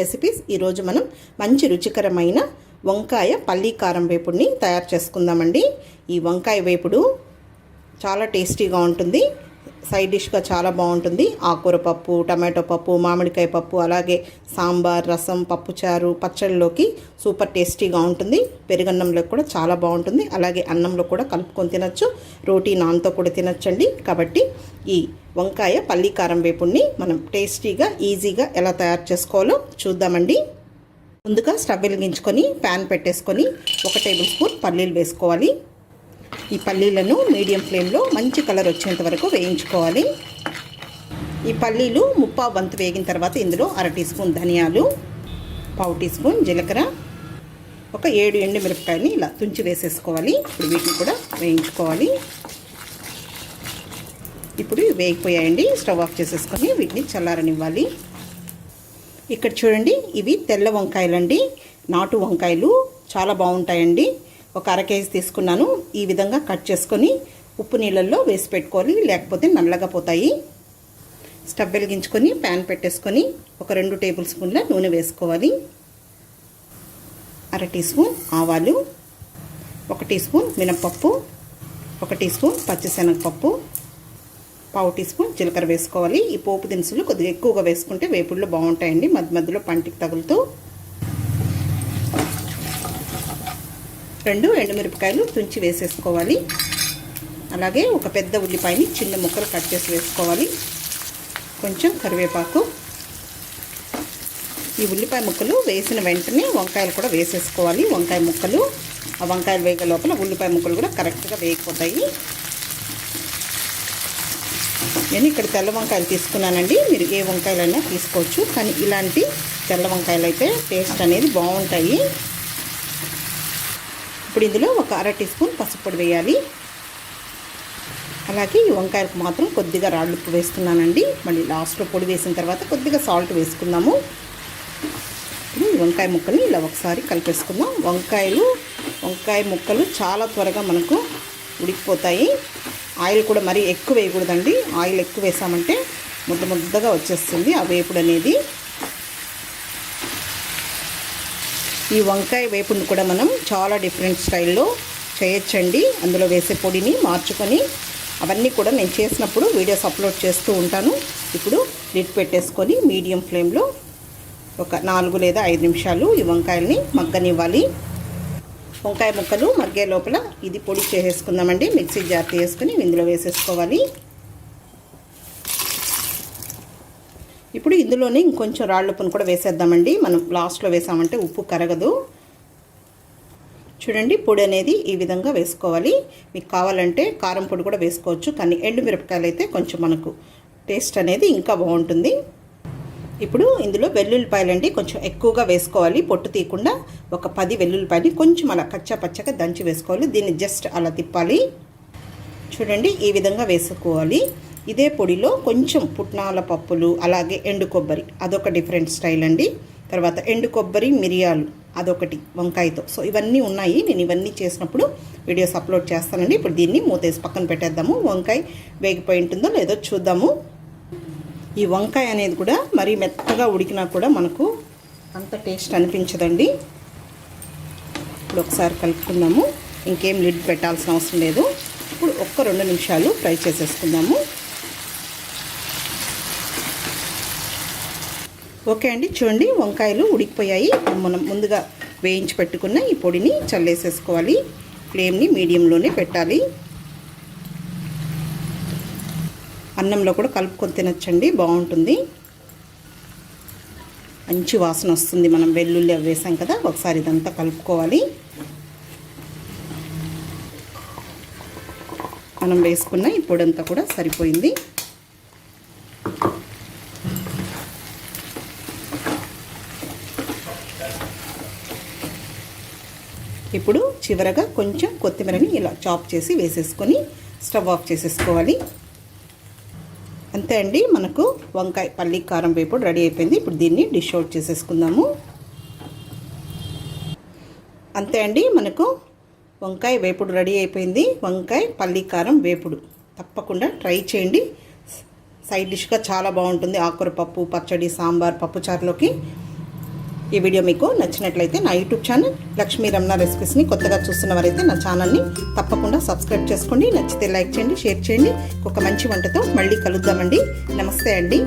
Recipes ఈరోజు మనం మంచి రుచికరమైన వంకాయ పల్లీ కారం వేపుడిని తయారు చేసుకుందామండి. ఈ వంకాయ వేపుడు చాలా టేస్టీగా ఉంటుంది. సైడ్ డిష్గా చాలా బాగుంటుంది. ఆకుకూర పప్పు టమాటో పప్పు మామిడికాయ పప్పు అలాగే సాంబార్ రసం పప్పుచారు పచ్చళ్ళలోకి సూపర్ టేస్టీగా ఉంటుంది. పెరుగన్నంలో కూడా చాలా బాగుంటుంది. అలాగే అన్నంలో కూడా కలుపుకొని తినచ్చు. రోటీ నాన్తో కూడా తినచ్చండి. కాబట్టి ఈ వంకాయ పల్లీ కారం వేపుడిని మనం టేస్టీగా ఈజీగా ఎలా తయారు చేసుకోవాలో చూద్దామండి. ముందుగా స్టవ్ వెలిగించుకొని ప్యాన్ పెట్టేసుకొని ఒక టేబుల్ స్పూన్ పల్లీలు వేసుకోవాలి. ఈ పల్లీలను మీడియం ఫ్లేమ్లో మంచి కలర్ వచ్చేంత వరకు వేయించుకోవాలి. ఈ పల్లీలు ముప్పా వంతు వేగిన తర్వాత ఇందులో అర టీ స్పూన్ ధనియాలు పావు టీ స్పూన్ జీలకర్ర ఒక ఏడు ఎండు మిరపకాయని ఇలా తుంచి వేసేసుకోవాలి. ఇప్పుడు వీటిని కూడా వేయించుకోవాలి. ఇప్పుడు వేగిపోయాయండి. స్టవ్ ఆఫ్ చేసేసుకొని వీటిని చల్లారనివ్వాలి. ఇక్కడ చూడండి ఇవి తెల్ల వంకాయలండి. నాటు వంకాయలు చాలా బాగుంటాయండి. ఒక అర కేజీ తీసుకున్నాను. ఈ విధంగా కట్ చేసుకొని ఉప్పు నీళ్ళల్లో వేసి పెట్టుకోవాలి. లేకపోతే నల్లగా పోతాయి స్టవ్ వెలిగించుకొని ప్యాన్ పెట్టేసుకొని ఒక రెండు టేబుల్ స్పూన్ల నూనె వేసుకోవాలి. అర టీ స్పూన్ ఆవాలు ఒక టీ స్పూన్ మినపప్పు ఒక టీ స్పూన్ పచ్చిశనగపప్పు పావు టీ స్పూన్ జీలకర్ర వేసుకోవాలి. ఈ పోపు దినుసులు కొద్దిగా ఎక్కువగా వేసుకుంటే వేపుళ్ళు బాగుంటాయండి. మధ్య మధ్యలో పంటికి తగులుతూ రెండు ఎండుమిరపకాయలు తుంచి వేసేసుకోవాలి. అలాగే ఒక పెద్ద ఉల్లిపాయని చిన్న ముక్కలు కట్ చేసి వేసుకోవాలి. కొంచెం కరివేపాకు. ఈ ఉల్లిపాయ ముక్కలు వేసిన వెంటనే వంకాయలు కూడా వేసేసుకోవాలి. వంకాయ ముక్కలు ఆ వంకాయలు వేగ లోపల ఉల్లిపాయ ముక్కలు కూడా కరెక్ట్గా వేగిపోతాయి. నేను ఇక్కడ తెల్ల వంకాయలు తీసుకున్నానండి. మీరు ఏ వంకాయలైనా తీసుకోవచ్చు. కానీ ఇలాంటి తెల్ల వంకాయలు అయితే టేస్ట్ అనేది బాగుంటాయి. ఇప్పుడు ఇందులో ఒక అర టీ స్పూన్ పసుపు పొడి వేయాలి. అలాగే ఈ వంకాయలకు మాత్రం కొద్దిగా రాళ్ళు ఉప్పు వేస్తున్నానండి. మళ్ళీ లాస్ట్లో పొడి వేసిన తర్వాత కొద్దిగా సాల్ట్ వేసుకుందాము. ఇప్పుడు ఈ వంకాయ ముక్కల్ని ఇలా ఒకసారి కలిపేసుకుందాం. వంకాయలు వంకాయ ముక్కలు చాలా త్వరగా మనకు ఉడికిపోతాయి. ఆయిల్ కూడా మరీ ఎక్కువ వేయకూడదండి. ఆయిల్ ఎక్కువ వేసామంటే ముద్ద ముద్దగా వచ్చేస్తుంది ఆ వేపుడు అనేది. ఈ వంకాయ వేపుని కూడా మనం చాలా డిఫరెంట్ స్టైల్లో చేయొచ్చండి. అందులో వేసే పొడిని మార్చుకొని అవన్నీ కూడా నేను చేసినప్పుడు వీడియోస్ అప్లోడ్ చేస్తూ ఉంటాను. ఇప్పుడు లిట్ పెట్టేసుకొని మీడియం ఫ్లేమ్లో ఒక నాలుగు లేదా ఐదు నిమిషాలు ఈ వంకాయల్ని మగ్గనివ్వాలి. వంకాయ ముక్కలు మగ్గే లోపల ఇది పొడి చేసేసుకుందామండి. మిక్సీ జార్ తీసుకొని ఇందులో వేసేసుకోవాలి. ఇప్పుడు ఇందులోనే ఇంకొంచెం రాళ్ళ ఉప్పును కూడా వేసేద్దామండి. మనం లాస్ట్లో వేసామంటే ఉప్పు కరగదు. చూడండి పొడి అనేది ఈ విధంగా వేసుకోవాలి. మీకు కావాలంటే కారం పొడి కూడా వేసుకోవచ్చు కానీ ఎండుమిరపకాయలు అయితే కొంచెం మనకు టేస్ట్ అనేది ఇంకా బాగుంటుంది. ఇప్పుడు ఇందులో వెల్లుల్లిపాయలు అండి కొంచెం ఎక్కువగా వేసుకోవాలి. పొట్టు తీయకుండా ఒక పది వెల్లుల్లిపాయలు కొంచెం అలా కచ్చా పచ్చగా దంచి వేసుకోవాలి. దీన్ని జస్ట్ అలా తిప్పాలి. చూడండి ఈ విధంగా వేసుకోవాలి. ఇదే పొడిలో కొంచెం పుట్నాల పప్పులు అలాగే ఎండు కొబ్బరి. అదొక డిఫరెంట్ స్టైల్ అండి. తర్వాత ఎండు కొబ్బరి మిరియాలు అదొకటి వంకాయతో. సో ఇవన్నీ ఉన్నాయి. నేను ఇవన్నీ చేసినప్పుడు వీడియోస్ అప్లోడ్ చేస్తానండి. ఇప్పుడు దీన్ని మూతేసి పక్కన పెట్టేద్దాము. వంకాయ వేగిపోయి ఉంటుందో లేదో చూద్దాము. ఈ వంకాయ అనేది కూడా మరీ మెత్తగా ఉడికినా కూడా మనకు అంత టేస్ట్ అనిపించదండి. ఇప్పుడు ఒకసారి కలుపుకుందాము. ఇంకేం లిడ్ పెట్టాల్సిన అవసరం లేదు. ఇప్పుడు ఒక్క రెండు నిమిషాలు ఫ్రై చేసేసుకుందాము. ఓకే అండి చూడండి వంకాయలు ఉడికిపోయాయి. మనం ముందుగా వేయించి పెట్టుకున్న ఈ పొడిని చల్లేసేసుకోవాలి. ఫ్లేమ్ని మీడియంలోనే పెట్టాలి. అన్నంలో కూడా కలుపుకొని తినచ్చండి బాగుంటుంది. మంచి వాసన వస్తుంది మనం వెల్లుల్లి అవి వేసాం కదా ఒకసారి ఇదంతా కలుపుకోవాలి. మనం వేసుకున్న ఈ పొడంతా కూడా సరిపోయింది. ఇప్పుడు చివరగా కొంచెం కొత్తిమీరని ఇలా చాప్ చేసి వేసేసుకొని స్టవ్ ఆఫ్ చేసేసుకోవాలి. అంతే అండి మనకు వంకాయ పల్లి కారం వేపుడు రెడీ అయిపోయింది. ఇప్పుడు దీన్ని డిష్ అవుట్ చేసేసుకుందాము. అంతే అండి మనకు వంకాయ వేపుడు రెడీ అయిపోయింది. వంకాయ పల్లి కారం వేపుడు. తప్పకుండా ట్రై చేయండి. సైడ్ డిష్గా చాలా బాగుంటుంది. ఆకుర పప్పు పచ్చడి సాంబార్ పప్పుచారులోకి ఈ వీడియో మీకు నచ్చినట్లయితే నా యూట్యూబ్ ఛానల్ లక్ష్మీ రమణ రెసిపీస్ని కొత్తగా చూస్తున్న వారైతే నా ఛానల్ని తప్పకుండా సబ్స్క్రైబ్ చేసుకోండి. నచ్చితే లైక్ చేయండి షేర్ చేయండి. ఒక మంచి వంటతో మళ్ళీ కలుద్దామండి. నమస్తే అండి.